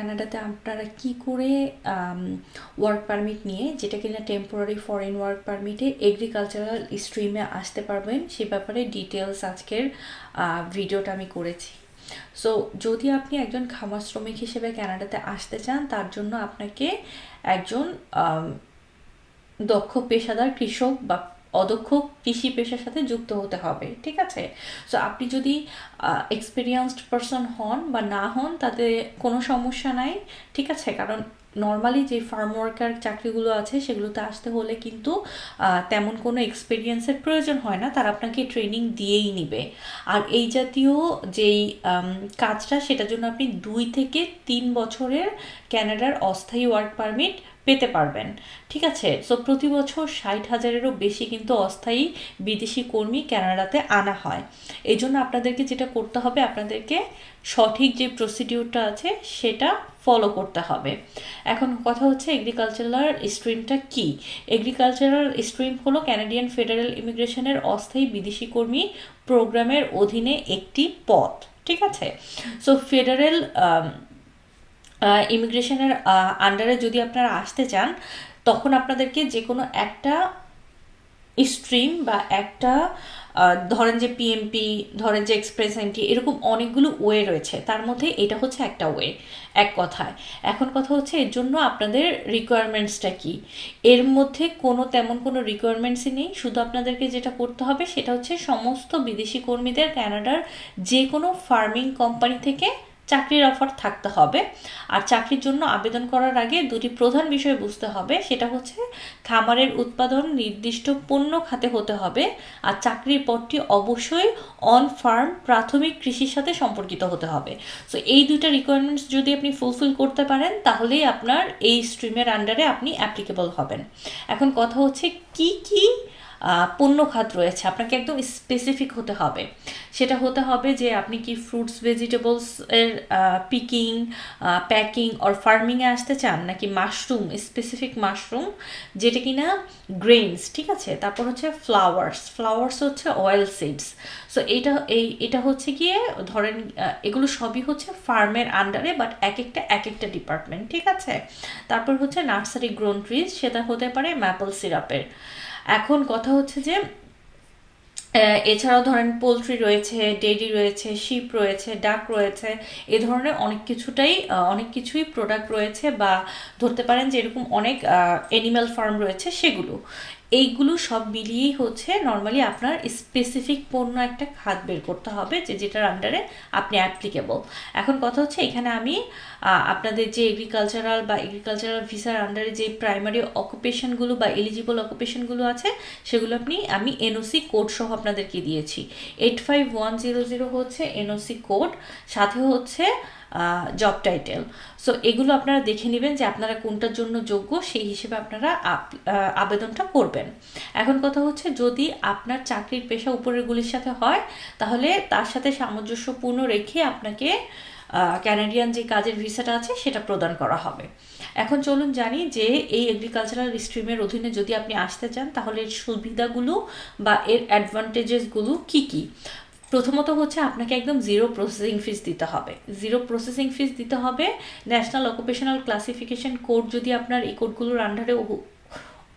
কানাডাতে আপনারা কি করে ওয়ার্ক পারমিট নিয়ে, যেটা কিনা টেম্পোরারি ফরেন ওয়ার্ক পারমিটে এগ্রিকালচারাল স্ট্রিমে আসতে পারবেন, সে ব্যাপারে ডিটেলস আজকের ভিডিওটা আমি করেছি। সো যদি আপনি একজন খামার শ্রমিক হিসেবে কানাডাতে আসতে চান, তার জন্য আপনাকে একজন দক্ষ পেশাদার কৃষক বা অদক্ষ কৃষি পেশার সাথে যুক্ত হতে হবে, ঠিক আছে? সো আপনি যদি এক্সপিরিয়েন্সড পারসন হন বা না হন, তাতে কোনো সমস্যা নাই, ঠিক আছে? কারণ নর্মালি যে ফার্ম ওয়ার্কার চাকরিগুলো আছে, সেগুলোতে আসতে হলে কিন্তু তেমন কোনো এক্সপিরিয়েন্সের প্রয়োজন হয় না, তারা আপনাকে ট্রেনিং দিয়েই নিবে। আর এই জাতীয় যেই কাজটা, সেটার জন্য আপনি দুই থেকে তিন বছরের ক্যানাডার অস্থায়ী ওয়ার্ক পারমিট পেতে পারবেন। ঠিক আছে? সো প্রতি বছর ষাট হাজারেরও বেশি কিন্তু অস্থায়ী বিদেশি কর্মী কানাডাতে আনা হয়। এই জন্য আপনাদেরকে যেটা করতে হবে, আপনাদেরকে সঠিক যে প্রসিডিউরটা আছে, সেটা ফলো করতে হবে। এখন কথা হচ্ছে এগ্রিকালচারাল স্ট্রিমটা কি? এগ্রিকালচারাল স্ট্রিম হলো ক্যানাডিয়ান ফেডারেল ইমিগ্রেশনের অস্থায়ী বিদেশি কর্মী প্রোগ্রামের অধীনে একটি পথ। ঠিক আছে? সো ফেডারেল ইমিগ্রেশনের আন্ডারে যদি আপনারা আসতে চান, তখন আপনাদেরকে যে কোনো একটা স্ট্রিম বা একটা ধরেন যে পিএমপি ধরেন যে এক্সপ্রেস এন্ট্রি এরকম অনেকগুলো ওয়ে রয়েছে। তার মধ্যে এটা হচ্ছে একটা ওয়ে এক কথায়। এখন কথা হচ্ছে এর জন্য আপনাদের রিকোয়ারমেন্টসটা কি? এর মধ্যে কোনো তেমন কোনো রিকোয়ারমেন্টসই নেই। শুধু আপনাদেরকে যেটা করতে হবে, সেটা হচ্ছে সমস্ত বিদেশি কর্মীদের কানাডার যে কোনো ফার্মিং কোম্পানি থেকে চাকরির অফার থাকতে হবে। আর চাকরির জন্য আবেদন করার আগে দুটি প্রধান বিষয় বুঝতে হবে, সেটা হচ্ছে খামারের উৎপাদন, নির্দিষ্ট পণ্য খাতে হতে হবে, আর চাকরির পদটি অবশ্যই অন ফার্ম প্রাথমিক কৃষির সাথে সম্পর্কিত হতে হবে। সো এই দুইটা রিকোয়ারমেন্টস যদি আপনি ফুলফিল করতে পারেন, তাহলেই আপনার এই স্ট্রিমের আন্ডারে আপনি অ্যাপ্লিকেবল হবেন। এখন কথা হচ্ছে কি কি পণ্য খাত রয়েছে। আপনাকে একদম স্পেসিফিক হতে হবে। সেটা হতে হবে যে আপনি কি ফ্রুটস ভেজিটেবলস এর পিকিং প্যাকিং অর ফার্মিংয়ে আসতে চান, নাকি মাশরুম স্পেসিফিক মাশরুম যেটা কিনা গ্রেনস ঠিক আছে? তারপর হচ্ছে ফ্লাওয়ার্স ফ্লাওয়ার্স হচ্ছে অয়েল সিডস সো এটা, এই, এটা হচ্ছে গিয়ে ধরেন এগুলো সবই হচ্ছে ফার্মের আন্ডারে বাট এক একটা এক একটা ডিপার্টমেন্ট ঠিক আছে? তারপর হচ্ছে নার্সারি গ্রোন ট্রিজ সেটা হতে পারে ম্যাপল সিরাপের এখন কথা হচ্ছে যে এছাড়াও ধরেন পোলট্রি রয়েছে ডেরি রয়েছে, শিপ রয়েছে, ডাক রয়েছে, এ ধরনের অনেক কিছুটাই অনেক কিছুই প্রোডাক্ট রয়েছে বা ধরতে পারেন যে এরকম অনেক অ্যানিম্যাল ফার্ম রয়েছে সেগুলো। এইগুলো সব মিলিয়েই হচ্ছে নর্মালি আপনার স্পেসিফিক পণ্য একটা খাত বের করতে হবে যে যেটার আন্ডারে আপনি অ্যাপ্লিকেবল এখন কথা হচ্ছে এখানে আমি আপনাদের যে এগ্রিকালচারাল বা এগ্রিকালচারাল ভিসার আন্ডারে যে প্রাইমারি অকুপেশনগুলো বা এলিজিবল অকুপেশনগুলো আছে, সেগুলো আপনি, আমি এনওসি কোড সহ আপনাদেরকে দিয়েছি। Eight five one zero zero হচ্ছে এনওসি কোড সাথে হচ্ছে জব টাইটেল সো এগুলো আপনারা দেখে নেবেন যে আপনারা কোনটার জন্য যোগ্য, সেই হিসেবে আপনারা আবেদনটা করবেন। এখন কথা হচ্ছে, যদি আপনার চাকরির পেশা উপরেরগুলির সাথে হয়, তাহলে তার সাথে সামঞ্জস্যপূর্ণ রেখে আপনাকে ক্যানাডিয়ান যে কাজের ভিসাটা আছে, সেটা প্রদান করা হবে। এখন চলুন জানি যে এই এগ্রিকালচারাল স্ট্রিমের অধীনে যদি আপনি আসতে চান, তাহলে এর সুবিধাগুলো বা এর অ্যাডভান্টেজেসগুলো কি কি? প্রথমত হচ্ছে আপনাকে একদম জিরো প্রসেসিং ফিস দিতে হবে। জিরো প্রসেসিং ফিস দিতে হবে। ন্যাশনাল অকুপেশনাল ক্লাসিফিকেশন কোড যদি আপনার এই কোডগুলোর আন্ডারে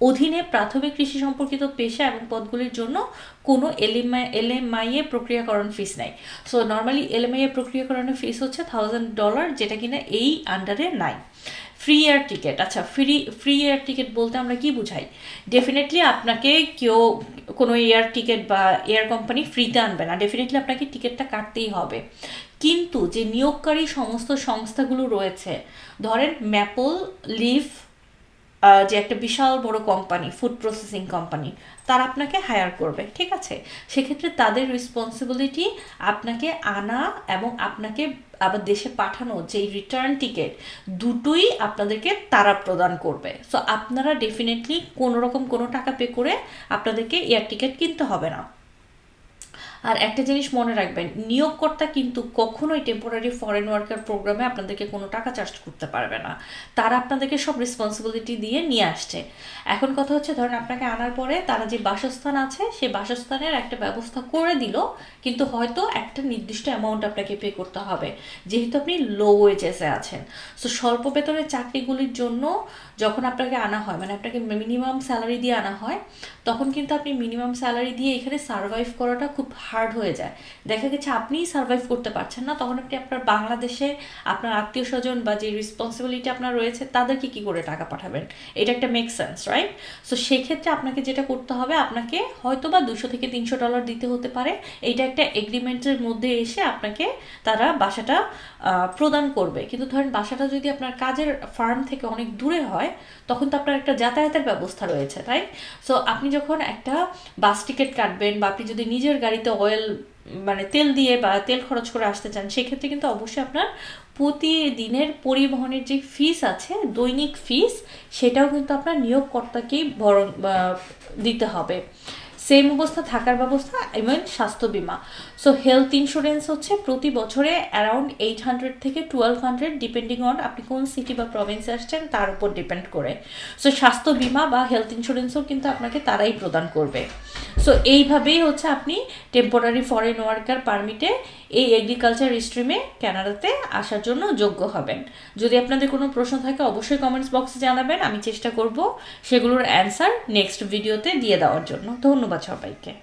অধীনে প্রাথমিক কৃষি সম্পর্কিত পেশা এবং পদগুলির জন্য কোনো এলএমআই এলএমআই এ প্রক্রিয়াকরণ ফিস নাই। সো নর্মালি এলএমআই এ প্রক্রিয়াকরণের ফিস হচ্ছে থাউজেন্ড ডলার যেটা কিনা এই আন্ডারে নাই। ফ্রি এয়ার টিকিট আচ্ছা ফ্রি ফ্রি এয়ার টিকিট বলতে আমরা কি বুঝাই? ডেফিনেটলি আপনাকে কেউ কোনো এয়ার টিকিট বা এয়ার কোম্পানি ফ্রিতে আনবে না। ডেফিনেটলি আপনাকে টিকিটটা কাটতেই হবে। কিন্তু যে নিয়োগকারী সমস্ত সংস্থাগুলো রয়েছে, ধরেন ম্যাপল লিভ যে একটা বিশাল বড় কোম্পানি ফুড প্রসেসিং কোম্পানি তারা আপনাকে হায়ার করবে, ঠিক আছে? সেক্ষেত্রে তাদের রেসপন্সিবিলিটি আপনাকে আনা এবং আপনাকে আবার দেশে পাঠানো, যেই রিটার্ন টিকিট দুটোই আপনাদেরকে তারা প্রদান করবে। সো আপনারা ডেফিনেটলি কোনো রকম কোনো টাকা পে করে আপনাদেরকে এয়ার টিকিট কিনতে হবে না। আর একটা জিনিস মনে রাখবেন, নিয়োগকর্তা কিন্তু কখনোই টেম্পোরারি ফরেন ওয়ার্কার প্রোগ্রামে আপনাদেরকে কোনো টাকা চার্জ করতে পারবে না। তারা আপনাদেরকে সব রেসপন্সিবিলিটি দিয়ে নিয়ে আসছে। এখন কথা হচ্ছে, ধরেন আপনাকে আনার পরে তারা যে বাসস্থান আছে সেই বাসস্থানের একটা ব্যবস্থা করে দিল, কিন্তু হয়তো একটা নির্দিষ্ট অ্যামাউন্ট আপনাকে পে করতে হবে, যেহেতু আপনি লো ওয়েজেসে আছেন। সো স্বল্প বেতনের চাকরিগুলির জন্য যখন আপনাকে আনা হয় মানে আপনাকে মিনিমাম স্যালারি দিয়ে আনা হয়, তখন কিন্তু আপনি মিনিমাম স্যালারি দিয়ে এখানে সার্ভাইভ করাটা খুব হার্ড হয়ে যায়। দেখা গেছে আপনিই সার্ভাইভ করতে পারছেন না, তখন আপনি আপনার বাংলাদেশে আপনার আত্মীয় স্বজন বা যে রেসপন্সিবিলিটি আপনার রয়েছে, তাদেরকে কি করে টাকা পাঠাবেন? এটা একটা মেক সেন্স রাইট সো সেক্ষেত্রে আপনাকে যেটা করতে হবে, আপনাকে হয়তো বা দুশো থেকে তিনশো ডলার দিতে হতে পারে। এইটা একটা এগ্রিমেন্টের মধ্যে এসে আপনাকে তারা বাসাটা প্রদান করবে। কিন্তু ধরেন বাসাটা যদি আপনার কাজের ফার্ম থেকে অনেক দূরে হয়, তখন তো আপনার একটা যাতায়াতের ব্যবস্থা রয়েছে, তাই? সো আপনি যখন একটা বাস টিকিট কাটবেন বা আপনি যদি নিজের গাড়িতে অয়েল মানে তেল দিয়ে বা তেল খরচ করে আসতে চান, সেক্ষেত্রে কিন্তু অবশ্যই আপনার প্রতিদিনের পরিবহনের যে ফিস আছে, দৈনিক ফিস সেটাও কিন্তু আপনার নিয়োগকর্তাকেই বরং দিতে হবে। সেম অবস্থা, থাকার ব্যবস্থা এবং স্বাস্থ্য বিমা। সো হেলথ ইন্স্যুরেন্স হচ্ছে প্রতি বছরে অ্যারাউন্ড এইট হান্ড্রেড থেকে টুয়েলভ হান্ড্রেড ডিপেন্ডিং অন আপনি কোন সিটি বা প্রভিন্সে আসছেন, তার উপর ডিপেন্ড করে। সো স্বাস্থ্য বিমা বা হেলথ ইন্স্যুরেন্সও কিন্তু আপনাকে তারাই প্রদান করবে। সো এইভাবেই হচ্ছে আপনি টেম্পোরারি ফরেন ওয়ার্কার পারমিটে এই এগ্রিকালচার স্ট্রিমে ক্যানাডাতে আসার জন্য যোগ্য হবেন। যদি আপনাদের কোনো প্রশ্ন থাকে, অবশ্যই কমেন্টস বক্সে জানাবেন। আমি চেষ্টা করব সেগুলোর অ্যান্সার নেক্সট ভিডিওতে দিয়ে দেওয়ার জন্য। ধন্যবাদ সবাইকে।